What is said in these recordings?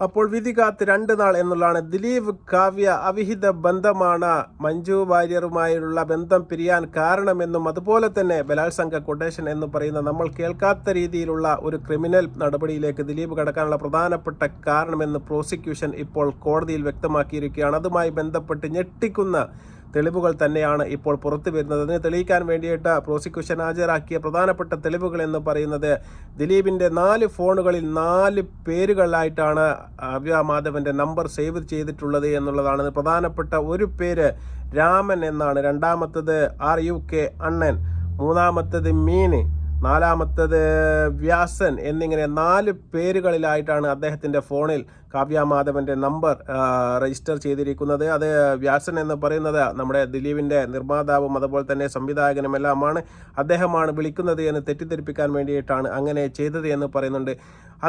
അപ്പോൾ വിധി കാത്ത് രണ്ട് നാൾ എന്നുള്ളതാണ്. ദിലീപ് കാവ്യ അവിഹിത ബന്ധമാണ് മഞ്ജു വാര്യറുമായുള്ള ബന്ധം പിരിയാൻ കാരണമെന്നും അതുപോലെ തന്നെ ബലാത്സംഗ കൊട്ടേഷൻ എന്ന് പറയുന്ന നമ്മൾ കേൾക്കാത്ത രീതിയിലുള്ള ഒരു ക്രിമിനൽ നടപടിയിലേക്ക് ദിലീപ് കടക്കാനുള്ള പ്രധാനപ്പെട്ട കാരണമെന്ന് പ്രോസിക്യൂഷൻ ഇപ്പോൾ കോടതിയിൽ വ്യക്തമാക്കിയിരിക്കുകയാണ്. അതുമായി ബന്ധപ്പെട്ട് ഞെട്ടിക്കുന്ന തെളിവുകൾ തന്നെയാണ് ഇപ്പോൾ പുറത്തു വരുന്നത്. അതിനെ തെളിയിക്കാൻ വേണ്ടിയിട്ട് പ്രോസിക്യൂഷൻ ഹാജരാക്കിയ പ്രധാനപ്പെട്ട തെളിവുകൾ എന്ന് പറയുന്നത് ദിലീപിന്റെ നാല് ഫോണുകളിൽ നാല് പേരുകളിലായിട്ടാണ് അവ്യ മാധവന്റെ നമ്പർ സേവ് ചെയ്തിട്ടുള്ളത് എന്നുള്ളതാണ്. പ്രധാനപ്പെട്ട ഒരു പേര് രാമൻ എന്നാണ്. രണ്ടാമത്തത് ആർ യു കെ അണ്ണൻ. മൂന്നാമത്തത് മീന്. നാലാമത്തത് വ്യാസൻ എന്നിങ്ങനെ നാല് പേരുകളിലായിട്ടാണ് അദ്ദേഹത്തിന്റെ ഫോണിൽ കാവ്യാമാധവന്റെ നമ്പർ രജിസ്റ്റർ ചെയ്തിരിക്കുന്നത്. അത് വ്യാസൻ എന്ന് പറയുന്നത് നമ്മുടെ ദിലീപിന്റെ നിർമ്മാതാവും അതുപോലെ തന്നെ സംവിധായകനുമെല്ലാമാണ് അദ്ദേഹമാണ് വിളിക്കുന്നത് എന്ന് തെറ്റിദ്ധരിപ്പിക്കാൻ വേണ്ടിയിട്ടാണ് അങ്ങനെ ചെയ്തത് എന്ന് പറയുന്നുണ്ട്.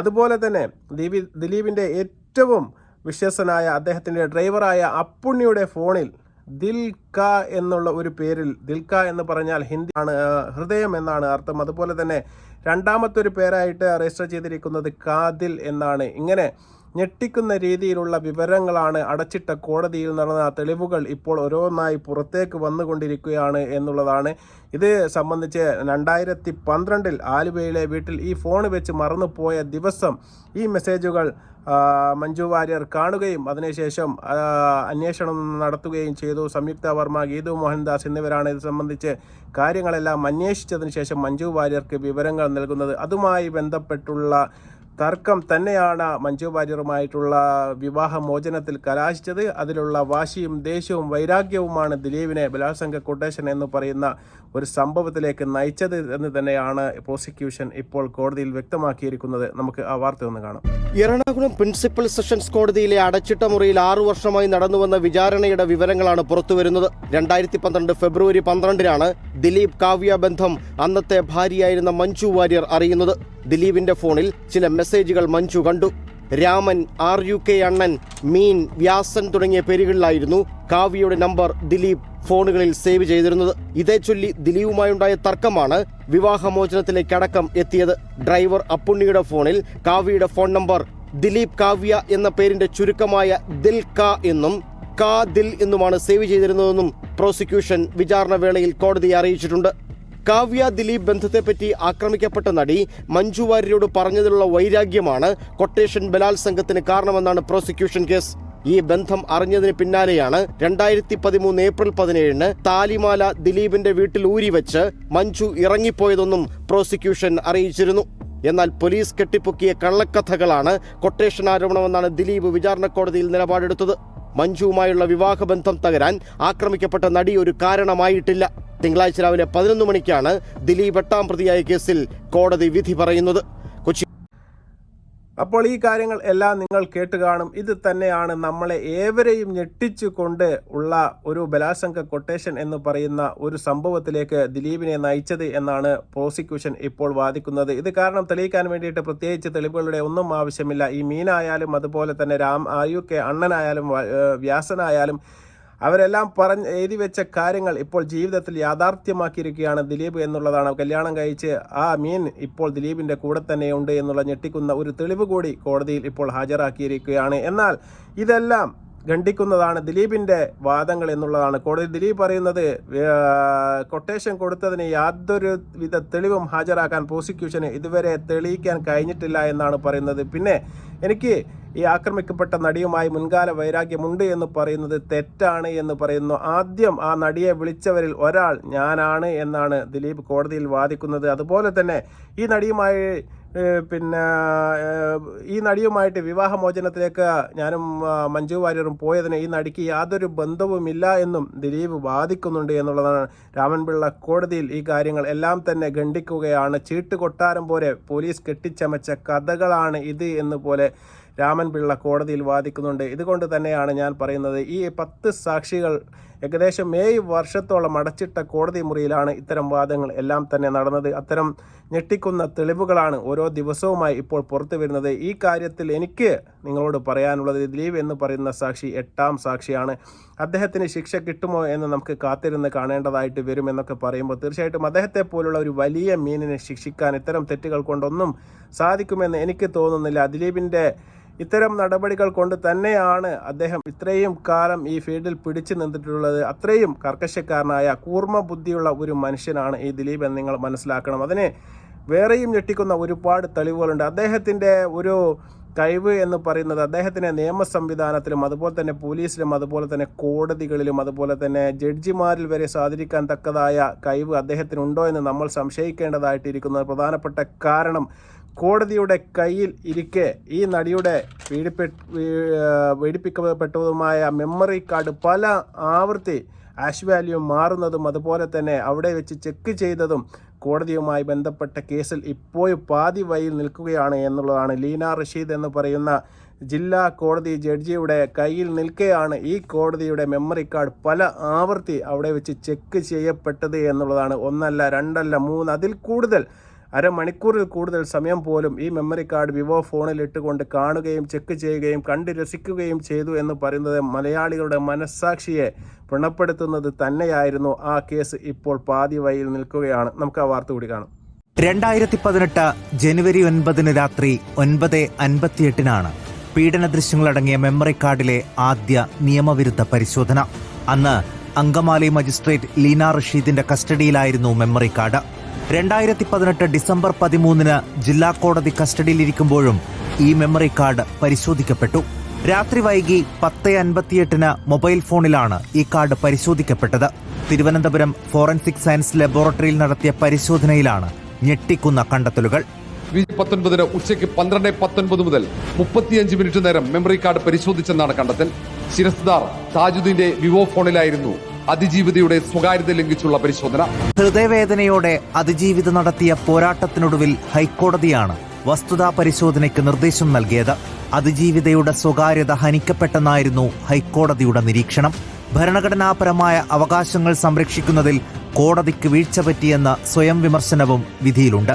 അതുപോലെ തന്നെ ദിലീപ് ദിലീപിന്റെ ഏറ്റവും വിശ്വസനായ അദ്ദേഹത്തിന്റെ ഡ്രൈവറായ അപ്പുണ്ണിയുടെ ഫോണിൽ ദിൽ ക എന്നുള്ള ഒരു പേരിൽ ദിൽക എന്ന് പറഞ്ഞാൽ ഹിന്ദി ആണ് ഹൃദയം എന്നാണ് അർത്ഥം. അതുപോലെ തന്നെ രണ്ടാമത്തെ ഒരു പേരായിട്ട് രജിസ്റ്റർ ചെയ്തിരിക്കുന്നത് കാതിൽ എന്നാണ്. ഇങ്ങനെ ഞെട്ടിക്കുന്ന രീതിയിലുള്ള വിവരങ്ങളാണ് അടച്ചിട്ട കോടതിയിൽ നടന്ന തെളിവുകൾ ഇപ്പോൾ ഓരോന്നായി പുറത്തേക്ക് വന്നുകൊണ്ടിരിക്കുകയാണ് എന്നുള്ളതാണ്. ഇത് സംബന്ധിച്ച് രണ്ടായിരത്തി പന്ത്രണ്ടിൽ ആലുവയിലെ വീട്ടിൽ ഈ ഫോൺ വെച്ച് മറന്നുപോയ ദിവസം ഈ മെസ്സേജുകൾ മഞ്ജു വാര്യർ കാണുകയും അതിനുശേഷം അന്വേഷണം നടത്തുകയും ചെയ്തു. സംയുക്ത വർമ്മ ഗീതു മോഹൻദാസ് എന്നിവരാണ് ഇത് സംബന്ധിച്ച് കാര്യങ്ങളെല്ലാം അന്വേഷിച്ചതിന് ശേഷം മഞ്ജു വാര്യർക്ക് വിവരങ്ങൾ നൽകുന്നത്. അതുമായി ബന്ധപ്പെട്ടുള്ള തർക്കം തന്നെയാണ് മഞ്ജു വാര്യറുമായിട്ടുള്ള വിവാഹമോചനത്തിൽ കലാശിച്ചത്. അതിലുള്ള വാശിയും ദേഷ്യവും വൈരാഗ്യവുമാണ് ദിലീപിനെ ബലാത്സംഗ കൊട്ടേഷൻ എന്ന് പറയുന്ന ഒരു സംഭവത്തിലേക്ക് നയിച്ചത് എന്ന് തന്നെയാണ് പ്രോസിക്യൂഷൻ ഇപ്പോൾ കോടതിയിൽ വ്യക്തമാക്കിയിരിക്കുന്നത്. നമുക്ക് ആ വാർത്ത ഒന്ന് കാണാം. എറണാകുളം പ്രിൻസിപ്പൽ സെഷൻസ് കോടതിയിലെ അടച്ചിട്ട മുറിയിൽ ആറു വർഷമായി നടന്നുവന്ന വിചാരണയുടെ വിവരങ്ങളാണ് പുറത്തുവരുന്നത്. രണ്ടായിരത്തി പന്ത്രണ്ട് ഫെബ്രുവരി പന്ത്രണ്ടിനാണ് ദിലീപ് കാവ്യ ബന്ധം അന്നത്തെ ഭാര്യയായിരുന്ന മഞ്ജു വാര്യർ അറിയുന്നത്. ദിലീപിന്റെ ഫോണിൽ ചില മെസ്സേജുകൾ മഞ്ജു കണ്ടു. രാമൻ ആർ യു കെ അണ്ണൻ മീൻ വ്യാസൻ തുടങ്ങിയ പേരുകളിലായിരുന്നു കാവ്യയുടെ നമ്പർ ദിലീപ് ഫോണുകളിൽ സേവ് ചെയ്തിരുന്നത്. ഇതേ ചൊല്ലി ദിലീപുമായുണ്ടായ തർക്കമാണ് വിവാഹമോചനത്തിലേക്ക് അടക്കം എത്തിയത്. ഡ്രൈവർ അപ്പുണ്ണിയുടെ ഫോണിൽ കാവ്യയുടെ ഫോൺ നമ്പർ ദിലീപ് കാവ്യ എന്ന പേരിന്റെ ചുരുക്കമായ ദിൽ ക എന്നും കാ ദിൽ എന്നുമാണ് സേവ് ചെയ്തിരുന്നതെന്നും പ്രോസിക്യൂഷൻ വിചാരണ വേളയിൽ കോടതിയെ അറിയിച്ചിട്ടുണ്ട്. കാവ്യ ദിലീപ് ബന്ധത്തെപ്പറ്റി ആക്രമിക്കപ്പെട്ട നടി മഞ്ജു വാര്യരോട് പറഞ്ഞതിലുള്ള വൈരാഗ്യമാണ് കൊട്ടേഷൻ ബലാത്സംഗത്തിന് കാരണമെന്നാണ് പ്രോസിക്യൂഷൻ കേസ്. ഈ ബന്ധം അറിഞ്ഞതിന് പിന്നാലെയാണ് രണ്ടായിരത്തി പതിമൂന്ന് ഏപ്രിൽ പതിനേഴിന് താലിമാല ദിലീപിന്റെ വീട്ടിൽ ഊരിവെച്ച് മഞ്ജു ഇറങ്ങിപ്പോയതെന്നും പ്രോസിക്യൂഷൻ അറിയിച്ചിരുന്നു. എന്നാൽ പോലീസ് കെട്ടിപ്പൊക്കിയ കള്ളക്കഥകളാണ് കൊട്ടേഷൻ ആരോപണമെന്നാണ് ദിലീപ് വിചാരണ കോടതിയിൽ നിലപാടെടുത്തത്. മഞ്ജുവുമായുള്ള വിവാഹബന്ധം തകരാൻ ആക്രമിക്കപ്പെട്ട നടി ഒരു കാരണമായിട്ടില്ല. തിങ്കളാഴ്ച രാവിലെ പതിനൊന്ന് മണിക്കാണ് ദിലീപ് എട്ടാം പ്രതിയായ കേസിൽ കോടതി വിധി പറയുന്നത്. അപ്പോൾ ഈ കാര്യങ്ങൾ എല്ലാം നിങ്ങൾ കേട്ട് കാണും. ഇത് തന്നെയാണ് നമ്മളെ ഏവരെയും ഞെട്ടിച്ചുകൊണ്ട് ഉള്ള ഒരു ബലാത്സംഗ കൊട്ടേഷൻ എന്ന് പറയുന്ന ഒരു സംഭവത്തിലേക്ക് ദിലീപിനെ നയിച്ചത് എന്നാണ് പ്രോസിക്യൂഷൻ ഇപ്പോൾ വാദിക്കുന്നത്. ഇത് കാരണം തെളിയിക്കാൻ വേണ്ടിയിട്ട് പ്രത്യേകിച്ച് തെളിവുകളുടെ ഒന്നും ആവശ്യമില്ല. ഈ മീനായാലും അതുപോലെ തന്നെ രാം ആയു കെ അണ്ണനായാലും വ്യാസനായാലും അവരെല്ലാം പറഞ്ഞ് എഴുതി വെച്ച കാര്യങ്ങൾ ഇപ്പോൾ ജീവിതത്തിൽ യാഥാർത്ഥ്യമാക്കിയിരിക്കുകയാണ് ദിലീപ് എന്നുള്ളതാണ്. കല്യാണം കഴിച്ച് ആ മീൻ ഇപ്പോൾ ദിലീപിന്റെ കൂടെ തന്നെയുണ്ട് എന്നുള്ള ഞെട്ടിക്കുന്ന ഒരു തെളിവ് കൂടി കോടതിയിൽ ഇപ്പോൾ ഹാജരാക്കിയിരിക്കുകയാണ്. എന്നാൽ ഇതെല്ലാം ഖണ്ഡിക്കുന്നതാണ് ദിലീപിന്റെ വാദങ്ങൾ എന്നുള്ളതാണ്. കോടതി ദിലീപ് പറയുന്നത് കൊട്ടേഷൻ കൊടുത്തതിന് യാതൊരു വിധ തെളിവും ഹാജരാക്കാൻ പ്രോസിക്യൂഷന് ഇതുവരെ തെളിയിക്കാൻ കഴിഞ്ഞിട്ടില്ല എന്നാണ് പറയുന്നത്. പിന്നെ എനിക്ക് ഈ ആക്രമിക്കപ്പെട്ട നടിയുമായി മുൻകാല വൈരാഗ്യമുണ്ട് എന്ന് പറയുന്നത് തെറ്റാണ് എന്ന് പറയുന്നു. ആദ്യം ആ നടിയെ വിളിച്ചവരിൽ ഒരാൾ ഞാനാണ് എന്നാണ് ദിലീപ് കോടതിയിൽ വാദിക്കുന്നത്. അതുപോലെ തന്നെ ഈ നടിയുമായി പിന്നെ ഈ നടിയുമായിട്ട് വിവാഹമോചനത്തിലേക്ക് ഞാനും മഞ്ജു വാര്യറും പോയതിന് ഈ നടിക്ക് യാതൊരു ബന്ധവുമില്ല എന്നും ദിലീപ് വാദിക്കുന്നുണ്ട് എന്നുള്ളതാണ് രാമൻപിള്ള കോടതിയിൽ ഈ കാര്യങ്ങൾ എല്ലാം തന്നെ ഖണ്ഡിക്കുകയാണ്. ചീട്ട് കൊട്ടാരം പോലെ പോലീസ് കെട്ടിച്ചമച്ച കഥകളാണ് ഇത് എന്ന് പോലെ രാമൻപിള്ള കോടതിയിൽ വാദിക്കുന്നുണ്ട്. ഇതുകൊണ്ട് തന്നെയാണ് ഞാൻ പറയുന്നത് ഈ പത്ത് സാക്ഷികൾ ഏകദേശം ഏഴ് വർഷത്തോളം അടച്ചിട്ട കോടതി മുറിയിലാണ് ഇത്തരം വാദങ്ങൾ എല്ലാം തന്നെ നടന്നത്. അത്തരം ഞെട്ടിക്കുന്ന തെളിവുകളാണ് ഓരോ ദിവസവുമായി ഇപ്പോൾ പുറത്തു വരുന്നത്. ഈ കാര്യത്തിൽ എനിക്ക് നിങ്ങളോട് പറയാനുള്ളത് ദിലീപ് എന്ന് പറയുന്ന സാക്ഷി എട്ടാം സാക്ഷിയാണ്. അദ്ദേഹത്തിന് ശിക്ഷ കിട്ടുമോ എന്ന് നമുക്ക് കാത്തിരുന്ന് കാണേണ്ടതായിട്ട് വരും എന്നൊക്കെ പറയുമ്പോൾ തീർച്ചയായിട്ടും അദ്ദേഹത്തെ പോലുള്ള ഒരു വലിയ മീനിനെ ശിക്ഷിക്കാൻ ഇത്തരം തെറ്റുകൾ കൊണ്ടൊന്നും സാധിക്കുമെന്ന് എനിക്ക് തോന്നുന്നില്ല. ദിലീപിന്റെ ഇത്തരം നടപടികൾ കൊണ്ട് തന്നെയാണ് അദ്ദേഹം ഇത്രയും കാലം ഈ ഫീൽഡിൽ പിടിച്ചു നിന്നിട്ടുള്ളത്. അത്രയും കർക്കശക്കാരനായ കൂർമ്മ ബുദ്ധിയുള്ള ഒരു മനുഷ്യനാണ് ഈ ദിലീപ് എന്ന് നിങ്ങൾ മനസ്സിലാക്കണം. അതിനെ വേറെയും ഞെട്ടിക്കുന്ന ഒരുപാട് തെളിവുകളുണ്ട്. അദ്ദേഹത്തിന്റെ ഒരു കഴിവ് എന്ന് പറയുന്നത് അദ്ദേഹത്തിന്റെ നിയമ സംവിധാനത്തിലും അതുപോലെ തന്നെ പോലീസിലും അതുപോലെ തന്നെ കോടതികളിലും അതുപോലെ തന്നെ ജഡ്ജിമാരിൽ വരെ സ്വാധീനിക്കാൻ തക്കതായ കഴിവ് അദ്ദേഹത്തിനുണ്ടോ എന്ന് നമ്മൾ സംശയിക്കേണ്ടതായിട്ടിരിക്കുന്നത് പ്രധാനപ്പെട്ട കാരണം കോടതിയുടെ കയ്യിൽ ഇരിക്കെ ഈ നടിയുടെ പീഡിപ്പെ പീഡിപ്പിക്കപ്പെട്ടതുമായ മെമ്മറി കാർഡ് പല ആവൃത്തി ആഷ് വാല്യൂ മാറുന്നതും അതുപോലെ തന്നെ അവിടെ വെച്ച് ചെക്ക് ചെയ്തതും കോടതിയുമായി ബന്ധപ്പെട്ട കേസിൽ ഇപ്പോഴും പാതി വഴിയിൽ നിൽക്കുകയാണ് എന്നുള്ളതാണ്. ലീന റഷീദ് എന്ന് പറയുന്ന ജില്ലാ കോടതി ജഡ്ജിയുടെ കയ്യിൽ നിൽക്കെയാണ് ഈ കോടതിയുടെ മെമ്മറി കാർഡ് പല ആവർത്തി അവിടെ വെച്ച് ചെക്ക് ചെയ്യപ്പെട്ടത് എന്നുള്ളതാണ്. ഒന്നല്ല രണ്ടല്ല മൂന്ന് അതിൽ കൂടുതൽ അരമണിക്കൂറിൽ കൂടുതൽ സമയം പോലും ഈ മെമ്മറി കാർഡ് വിവോ ഫോണിൽ ഇട്ടുകൊണ്ട് കാണുകയും ചെക്ക് ചെയ്യുകയും കണ്ട് രസിക്കുകയും ചെയ്തു എന്ന് പറയുന്നത് മലയാളികളുടെ മനസ്സാക്ഷിയെ വ്രണപ്പെടുത്തുന്നത് തന്നെയായിരുന്നു ആ കേസ് ഇപ്പോൾ പാതി വഴിയിൽ നിൽക്കുകയാണ്. നമുക്ക് ആ വാർത്ത കൂടി കാണാം. രണ്ടായിരത്തി പതിനെട്ട് ജനുവരി ഒൻപതിന് രാത്രി ഒൻപത് അൻപത്തിയെട്ടിനാണ് പീഡന ദൃശ്യങ്ങളടങ്ങിയ മെമ്മറി കാർഡിലെ ആദ്യ നിയമവിരുദ്ധ പരിശോധന. അന്ന് അങ്കമാലി മജിസ്ട്രേറ്റ് ലീന റഷീദിന്റെ കസ്റ്റഡിയിലായിരുന്നു മെമ്മറി കാർഡ് രണ്ടായിരത്തി പതിനെട്ട് ഡിസംബർ പതിമൂന്നിന് ജില്ലാ കോടതി കസ്റ്റഡിയിലിരിക്കുമ്പോഴും ഈ മെമ്മറി കാർഡ് പരിശോധിക്കപ്പെട്ടു. രാത്രി വൈകി പത്ത് അൻപത്തിയെട്ടിന് മൊബൈൽ ഫോണിലാണ് ഈ കാർഡ് പരിശോധിക്കപ്പെട്ടത്. തിരുവനന്തപുരം ഫോറൻസിക് സയൻസ് ലബോറട്ടറിയിൽ നടത്തിയ പരിശോധനയിലാണ് ഞെട്ടിക്കുന്ന കണ്ടെത്തലുകൾ. പത്തൊൻപതിന് ഉച്ചയ്ക്ക് പന്ത്രണ്ട് പത്തൊൻപത് മുതൽ മുപ്പത്തിയഞ്ച് മിനിറ്റ് നേരം മെമ്മറി കാർഡ് പരിശോധിച്ചെന്നാണ് കണ്ടെത്തൽ. ശിരസ്ദാർ താജുദ്ദീന്റെ വിവോ ഫോണിലായിരുന്നു അതിജീവിതയുടെ സ്വകാര്യത ലംഘിച്ചുള്ള പരിശോധന. ഹൃദയവേദനയോടെ അതിജീവിത നടത്തിയ പോരാട്ടത്തിനൊടുവിൽ ഹൈക്കോടതിയാണ് വസ്തുതാ പരിശോധനയ്ക്ക് നിർദ്ദേശം നൽകിയത്. അതിജീവിതയുടെ സ്വകാര്യത ഹനിക്കപ്പെട്ടെന്നായിരുന്നു ഹൈക്കോടതിയുടെ നിരീക്ഷണം. ഭരണഘടനാപരമായ അവകാശങ്ങൾ സംരക്ഷിക്കുന്നതിൽ കോടതിക്ക് വീഴ്ച പറ്റിയെന്ന സ്വയം വിമർശനവും വിധിയിലുണ്ട്.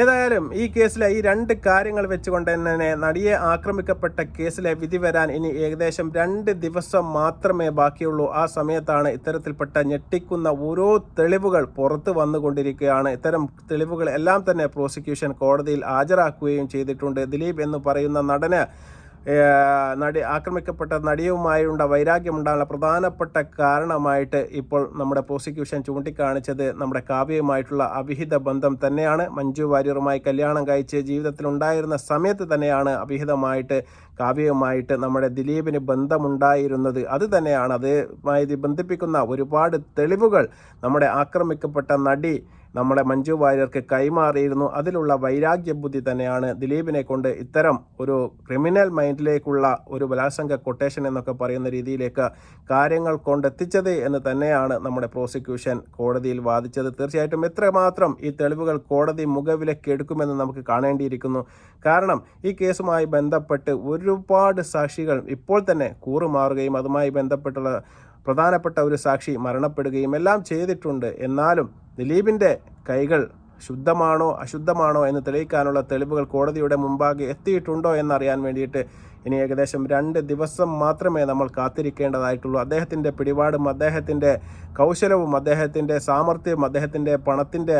ഏതായാലും ഈ കേസിലെ ഈ രണ്ട് കാര്യങ്ങൾ വെച്ചുകൊണ്ട് തന്നെ നടിയെ ആക്രമിക്കപ്പെട്ട കേസിലെ വിധി വരാൻ ഇനി ഏകദേശം രണ്ട് ദിവസം മാത്രമേ ബാക്കിയുള്ളൂ. ആ സമയത്താണ് ഇത്തരത്തിൽപ്പെട്ട ഞെട്ടിക്കുന്ന ഓരോ തെളിവുകൾ പുറത്തു വന്നുകൊണ്ടിരിക്കുകയാണ്. ഇത്തരം തെളിവുകൾ എല്ലാം തന്നെ പ്രോസിക്യൂഷൻ കോടതിയിൽ ഹാജരാക്കുകയും ചെയ്തിട്ടുണ്ട്. ദിലീപ് എന്ന് പറയുന്ന നടന് നടി ആക്രമിക്കപ്പെട്ട നടിയുമായുള്ള വൈരാഗ്യമുണ്ടാകാനുള്ള പ്രധാനപ്പെട്ട കാരണമായിട്ട് ഇപ്പോൾ നമ്മുടെ പ്രോസിക്യൂഷൻ ചൂണ്ടിക്കാണിച്ചത് നമ്മുടെ കാവ്യയുമായിട്ടുള്ള അവിഹിത ബന്ധം തന്നെയാണ്. മഞ്ജു വാര്യറുമായി കല്യാണം കഴിച്ച് ജീവിതത്തിൽ ഉണ്ടായിരുന്ന സമയത്ത് തന്നെയാണ് അവിഹിതമായിട്ട് കാവ്യയുമായിട്ട് നമ്മുടെ ദിലീപിന് ബന്ധമുണ്ടായിരുന്നത്. അത് തന്നെയാണ്. അതുമായി ബന്ധിപ്പിക്കുന്ന ഒരുപാട് തെളിവുകൾ നമ്മുടെ ആക്രമിക്കപ്പെട്ട നടി നമ്മുടെ മഞ്ജു വാര്യർക്ക് കൈമാറിയിരുന്നു. അതിലുള്ള വൈരാഗ്യബുദ്ധി തന്നെയാണ് ദിലീപിനെ കൊണ്ട് ഇത്തരം ഒരു ക്രിമിനൽ മൈൻഡിലേക്കുള്ള ഒരു ബലാത്സംഗ കൊട്ടേഷൻ എന്നൊക്കെ പറയുന്ന രീതിയിലേക്ക് കാര്യങ്ങൾ കൊണ്ടെത്തിച്ചത് എന്ന് തന്നെയാണ് നമ്മുടെ പ്രോസിക്യൂഷൻ കോടതിയിൽ വാദിച്ചത്. തീർച്ചയായിട്ടും എത്രമാത്രം ഈ തെളിവുകൾ കോടതി മുഖവിലക്ക് എടുക്കുമെന്ന് നമുക്ക് കാണേണ്ടിയിരിക്കുന്നു. കാരണം ഈ കേസുമായി ബന്ധപ്പെട്ട് ഒരുപാട് സാക്ഷികൾ ഇപ്പോൾ തന്നെ കൂറുമാറുകയും അതുമായി ബന്ധപ്പെട്ടുള്ള പ്രധാനപ്പെട്ട ഒരു സാക്ഷി മരണപ്പെടുകയും എല്ലാം ചെയ്തിട്ടുണ്ട്. എന്നാലും ദിലീപിന്റെ കൈകൾ ശുദ്ധമാണോ അശുദ്ധമാണോ എന്ന് തെളിയിക്കാനുള്ള തെളിവുകൾ കോടതിയുടെ മുമ്പാകെ എത്തിയിട്ടുണ്ടോ എന്നറിയാൻ വേണ്ടിയിട്ട് ഇനി ഏകദേശം രണ്ട് ദിവസം മാത്രമേ നമ്മൾ കാത്തിരിക്കേണ്ടതായിട്ടുള്ളൂ. അദ്ദേഹത്തിന്റെ പിടിപാടും അദ്ദേഹത്തിന്റെ കൗശലവും അദ്ദേഹത്തിന്റെ സാമർഥ്യവും അദ്ദേഹത്തിന്റെ പണത്തിന്റെ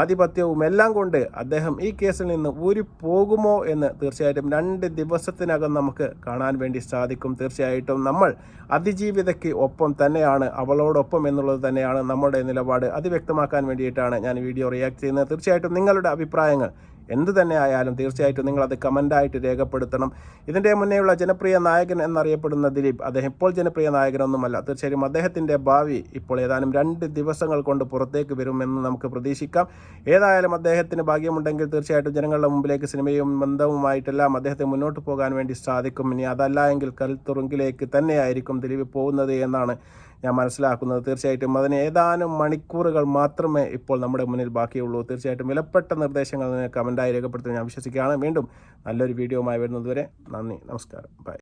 ആധിപത്യവും എല്ലാം കൊണ്ട് അദ്ദേഹം ഈ കേസിൽ നിന്ന് ഊരി പോകുമോ എന്ന് തീർച്ചയായിട്ടും രണ്ട് ദിവസത്തിനകം നമുക്ക് കാണാൻ വേണ്ടി സാധിക്കും. തീർച്ചയായിട്ടും നമ്മൾ അതിജീവിതയ്ക്ക് ഒപ്പം തന്നെയാണ് അവളോടൊപ്പം എന്നുള്ളത് തന്നെയാണ് നമ്മുടെ നിലപാട്. അത് വ്യക്തമാക്കാൻ വേണ്ടിയിട്ടാണ് ഞാൻ വീഡിയോ റിയാക്ട് ചെയ്യുന്നത്. തീർച്ചയായിട്ടും നിങ്ങളുടെ അഭിപ്രായങ്ങൾ എന്ത് തന്നെ ആയാലും തീർച്ചയായിട്ടും നിങ്ങളത് കമന്റായിട്ട് രേഖപ്പെടുത്തണം. ഇതിന്റെ മുന്നേയുള്ള ജനപ്രിയ നായകൻ എന്നറിയപ്പെടുന്ന ദിലീപ് അദ്ദേഹം ഇപ്പോൾ ജനപ്രിയ നായകനൊന്നുമല്ല. തീർച്ചയായും അദ്ദേഹത്തിന്റെ ഭാവി ഇപ്പോൾ ഏതാനും രണ്ട് ദിവസങ്ങൾ കൊണ്ട് പുറത്തേക്ക് വരുമെന്ന് നമുക്ക് പ്രതീക്ഷിക്കാം. ഏതായാലും അദ്ദേഹത്തിന് ഭാഗ്യമുണ്ടെങ്കിൽ തീർച്ചയായിട്ടും ജനങ്ങളുടെ മുമ്പിലേക്ക് സിനിമയും ബന്ധവുമായിട്ടെല്ലാം അദ്ദേഹത്തെ മുന്നോട്ട് പോകാൻ വേണ്ടി സാധിക്കും. ഇനി അതല്ല എങ്കിൽ കൽത്തുറുങ്കിലേക്ക് തന്നെയായിരിക്കും ദിലീപ് പോകുന്നത് എന്നാണ് ഞാൻ മനസ്സിലാക്കുന്നത് തീർച്ചയായിട്ടും അതിന് ഏതാനും മണിക്കൂറുകൾ മാത്രമേ ഇപ്പോൾ നമ്മുടെ മുന്നിൽ ബാക്കിയുള്ളൂ. തീർച്ചയായിട്ടും വിലപ്പെട്ട നിർദ്ദേശങ്ങൾ കമന്റായി രേഖപ്പെടുത്തുന്നത് ഞാൻ വിശ്വസിക്കുകയാണ്. വീണ്ടും നല്ലൊരു വീഡിയോയുമായി വരുന്നതുവരെ നന്ദി നമസ്കാരം. ബൈ